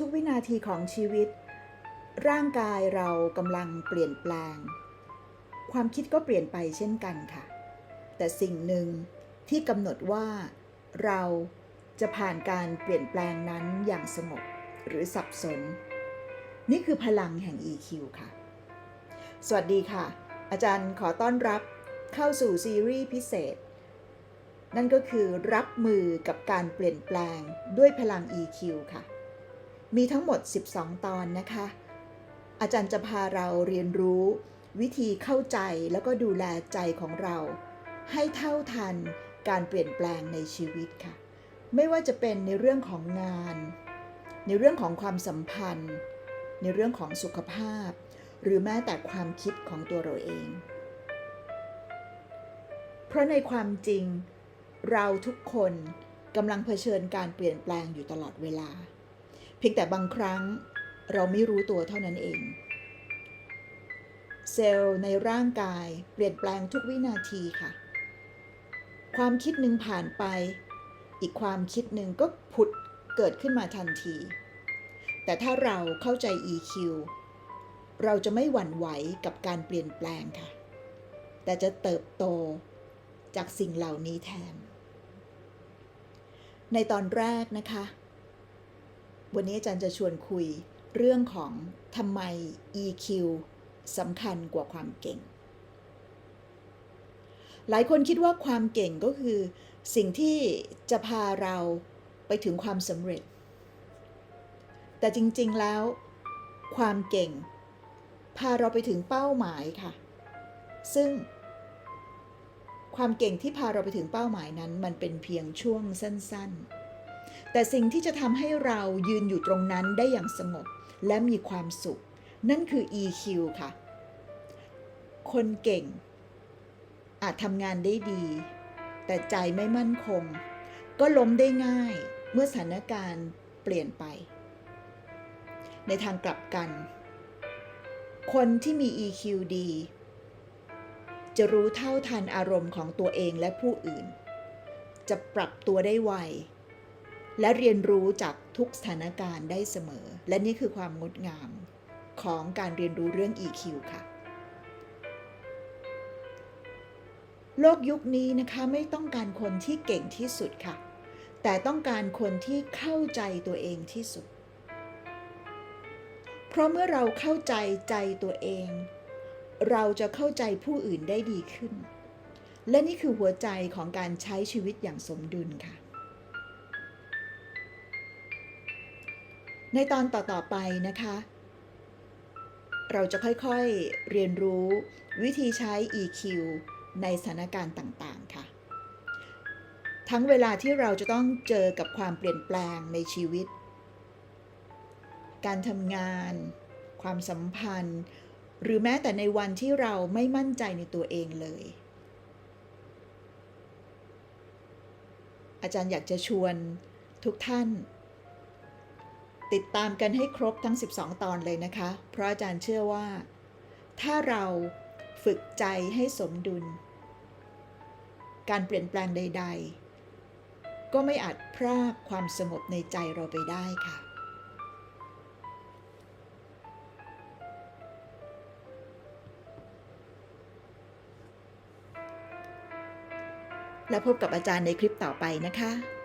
ทุกวินาทีของชีวิต ร่างกายเรากำลังเปลี่ยนแปลง ความคิดก็เปลี่ยนไปเช่นกันค่ะ แต่สิ่งหนึ่งที่กำหนดว่าเราจะผ่านการเปลี่ยนแปลงนั้นอย่างสงบหรือสับสน นี่คือพลังแห่ง EQ ค่ะ สวัสดีค่ะ อาจารย์ขอต้อนรับเข้าสู่ซีรีส์พิเศษ นั่นก็คือรับมือกับการเปลี่ยนแปลงด้วยพลัง EQ ค่ะ มีทั้งหมด 12 ตอนนะคะ อาจารย์จะพาเราเรียนรู้ วิธีเข้าใจแล้วก็ดูแลใจของเรา ให้เท่าทันการเปลี่ยนแปลงในชีวิตค่ะ ไม่ว่าจะเป็นในเรื่องของงาน ในเรื่องของความสัมพันธ์ ในเรื่องของสุขภาพ หรือแม้แต่ความคิดของตัวเราเอง เพราะในความจริงเราทุกคนกำลังเผชิญการเปลี่ยนแปลงอยู่ตลอดเวลา เพียงแต่บางครั้งเราไม่รู้ตัวเท่านั้นเอง เซลล์ในร่างกายเปลี่ยนแปลงทุกวินาทีค่ะ ความคิดหนึ่งผ่านไป อีกความคิดหนึ่งก็ผุดเกิดขึ้นมาทันที แต่ถ้าเราเข้าใจ EQ เราจะไม่หวั่นไหวกับการเปลี่ยนแปลงค่ะ แต่จะเติบโตจากสิ่งเหล่านี้แทน ในตอนแรกนะคะ วันนี้อาจารย์จะชวนคุยเรื่องของทำไม EQ สำคัญกว่าความเก่ง หลายคนคิดว่าความเก่งก็คือ สิ่งที่จะพาเราไปถึงความสำเร็จ แต่จริงๆแล้ว ความเก่ง พาเราไปถึงเป้าหมายค่ะ ซึ่ง ความเก่งที่พาเราไปถึงเป้าหมายนั้น มันเป็นเพียงช่วงสั้นๆ แต่สิ่งที่จะทำให้เรายืนอยู่ตรงนั้นได้อย่างสงบและมีความสุข นั่นคือ EQ ค่ะ คนเก่ง อาจทำงานได้ดี แต่ใจไม่มั่นคง ก็ล้มได้ง่ายเมื่อสถานการณ์เปลี่ยนไป ในทางกลับกัน คนที่มี EQ ดี จะรู้เท่าทันอารมณ์ของตัวเองและผู้อื่น จะปรับตัวได้ไว และเรียนรู้จากทุกสถานการณ์ได้เสมอ และนี่คือความงดงามของการเรียนรู้เรื่อง EQ ค่ะ โลกยุคนี้นะคะไม่ต้องการคนที่เก่งที่สุดค่ะ แต่ต้องการคนที่เข้าใจตัวเองที่สุด เพราะเมื่อเราเข้าใจใจตัวเอง เราจะเข้าใจผู้อื่นได้ดีขึ้น และนี่คือหัวใจของการใช้ชีวิตอย่างสมดุลค่ะ ในตอนต่อๆไปนะคะ เราจะค่อยๆเรียนรู้วิธีใช้ EQ ในสถานการณ์ต่างๆค่ะ ทั้งเวลาที่เราจะต้องเจอกับความเปลี่ยนแปลงในชีวิต การทำงาน ความสัมพันธ์ หรือแม้แต่ในวันที่เราไม่มั่นใจในตัวเองเลย อาจารย์อยากจะชวนทุกท่าน ติดตามกันให้ครบทั้ง 12 ตอนเลยนะคะ เพราะอาจารย์เชื่อว่า ถ้าเราฝึกใจให้สมดุล การเปลี่ยนแปลงใด ๆ ก็ไม่อาจพรากความสงบในใจเราไปได้ค่ะ และพบกับอาจารย์ในคลิปต่อไปนะคะ